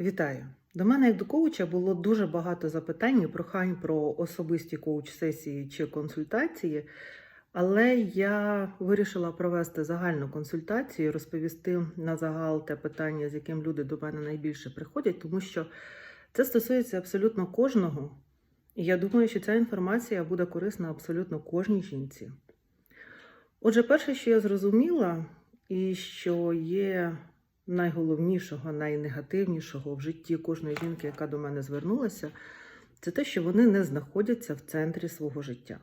Вітаю! До мене як до коуча було дуже багато запитань і прохань про особисті коуч-сесії чи консультації, але я вирішила провести загальну консультацію, розповісти на загал те питання, з яким люди до мене найбільше приходять, тому що це стосується абсолютно кожного. І я думаю, що ця інформація буде корисна абсолютно кожній жінці. Отже, перше, що я зрозуміла, і що є найголовнішого, найнегативнішого в житті кожної жінки, яка до мене звернулася, це те, що вони не знаходяться в центрі свого життя.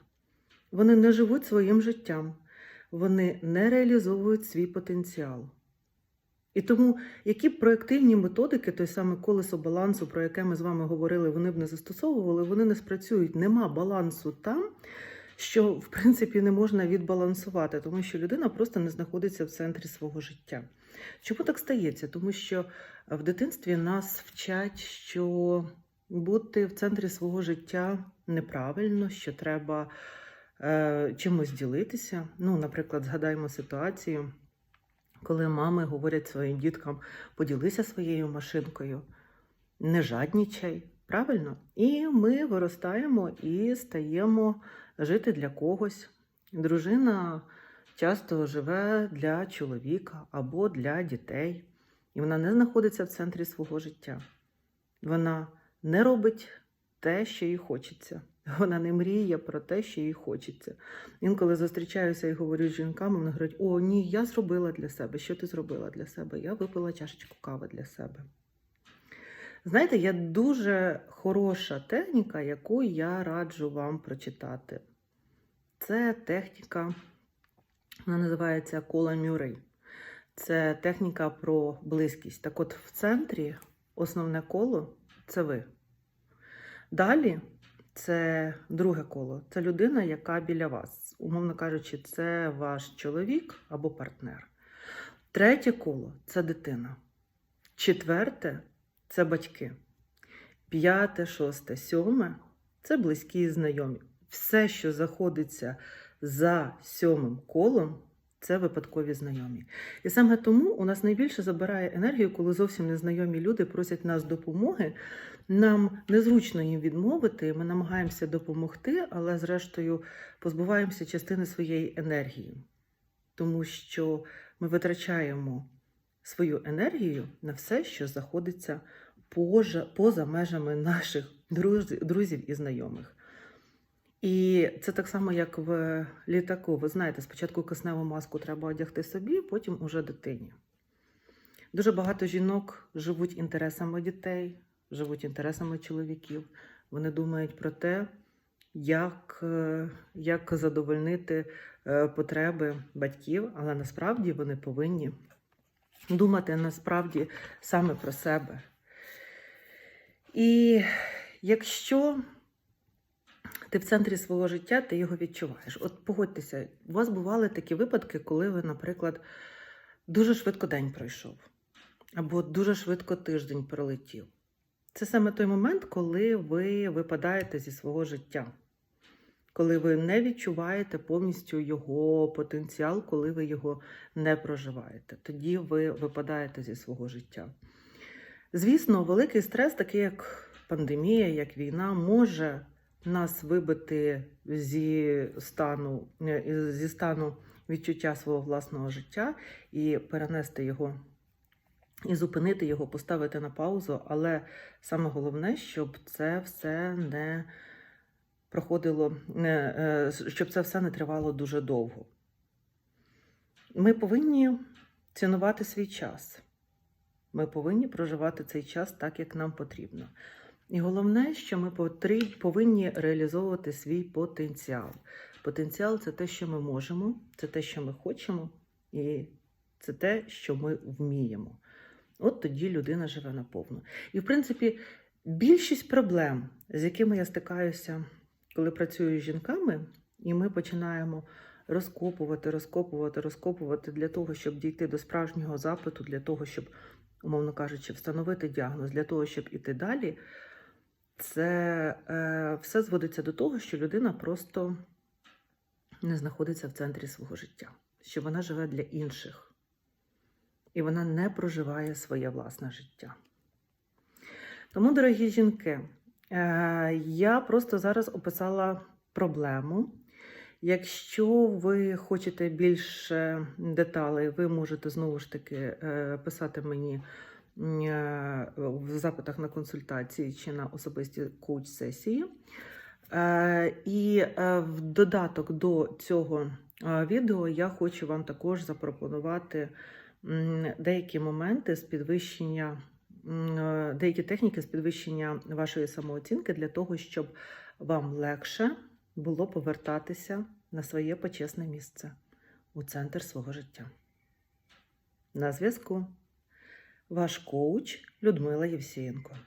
Вони не живуть своїм життям, вони не реалізовують свій потенціал. І тому, які б проєктивні методики, той саме колесо балансу, про яке ми з вами говорили, вони б не застосовували, вони не спрацюють. Нема балансу там, що в принципі не можна відбалансувати, тому що людина просто не знаходиться в центрі свого життя. Чому так стається? Тому що в дитинстві нас вчать, що бути в центрі свого життя неправильно, що треба е, чимось ділитися. Ну, наприклад, згадаємо ситуацію, коли мами говорять своїм діткам: поділися своєю машинкою, не жаднічай, правильно? І ми виростаємо і стаємо жити для когось. Дружина часто живе для чоловіка або для дітей, і вона не знаходиться в центрі свого життя. Вона не робить те, що їй хочеться. Вона не мріє про те, що їй хочеться. Інколи зустрічаюся і говорю з жінками, вони говорять: О, ні, я зробила для себе. Що ти зробила для себе? Я випила чашечку кави для себе. Знаєте, є дуже хороша техніка, яку я раджу вам прочитати. Це техніка, вона називається кола Мюррей. Це техніка про близькість. Так от в центрі основне коло це ви. Далі це друге коло. Це людина, яка біля вас. Умовно кажучи, це ваш чоловік або партнер. Третє коло це дитина. Четверте це батьки. П'яте, шосте, сьоме це близькі і знайомі. Все, що заходиться за сьомим колом, це випадкові знайомі. І саме тому у нас найбільше забирає енергію, коли зовсім незнайомі люди просять нас допомоги. Нам незручно їм відмовити, ми намагаємося допомогти, але зрештою позбуваємося частини своєї енергії, тому що ми витрачаємо свою енергію на все, що знаходиться поза, поза межами наших друзів, і знайомих. І це так само, як в літаку. Ви знаєте, спочатку кисневу маску треба одягти собі, потім уже дитині. Дуже багато жінок живуть інтересами дітей, живуть інтересами чоловіків. Вони думають про те, як, е, як задовольнити е, потреби батьків, але насправді вони повинні думати насправді саме про себе. І якщо ти в центрі свого життя, ти його відчуваєш. От погодьтеся, у вас бували такі випадки, коли ви, наприклад, дуже швидко день пройшов, або дуже швидко тиждень пролетів. Це саме той момент, коли ви випадаєте зі свого життя, коли ви не відчуваєте повністю його потенціал, коли ви його не проживаєте. Тоді ви випадаєте зі свого життя. Звісно, великий стрес, такий як пандемія, як війна, може нас вибити зі стану, е, зі стану відчуття свого власного життя і перенести його, і зупинити його, поставити на паузу. Але саме головне, щоб це все не проходило, е, щоб це все не тривало дуже довго. Ми повинні цінувати свій час. Ми повинні проживати цей час так, як нам потрібно. І головне, що ми повинні реалізовувати свій потенціал. Потенціал це те, що ми можемо, це те, що ми хочемо, і це те, що ми вміємо. От тоді людина живе наповну. І, в принципі, більшість проблем, з якими я стикаюся, коли працюю з жінками, і ми починаємо розкопувати, розкопувати, розкопувати для того, щоб дійти до справжнього запиту, для того, щоб, умовно кажучи, встановити діагноз, для того, щоб іти далі це е, все зводиться до того, що людина просто не знаходиться в центрі свого життя, що вона живе для інших, і вона не проживає своє власне життя. Тому, дорогі жінки, я просто зараз описала проблему. Якщо ви хочете більше деталей, ви можете знову ж таки е, писати мені е, в запитах на консультації чи на особисті коуч-сесії. Е, І е, в додаток до цього е, відео я хочу вам також запропонувати деякі моменти з підвищення, е, деякі техніки з підвищення вашої самооцінки для того, щоб вам легше було повертатися на своє почесне місце у центр свого життя. На зв'язку. Ваш коуч Людмила Євсієнко.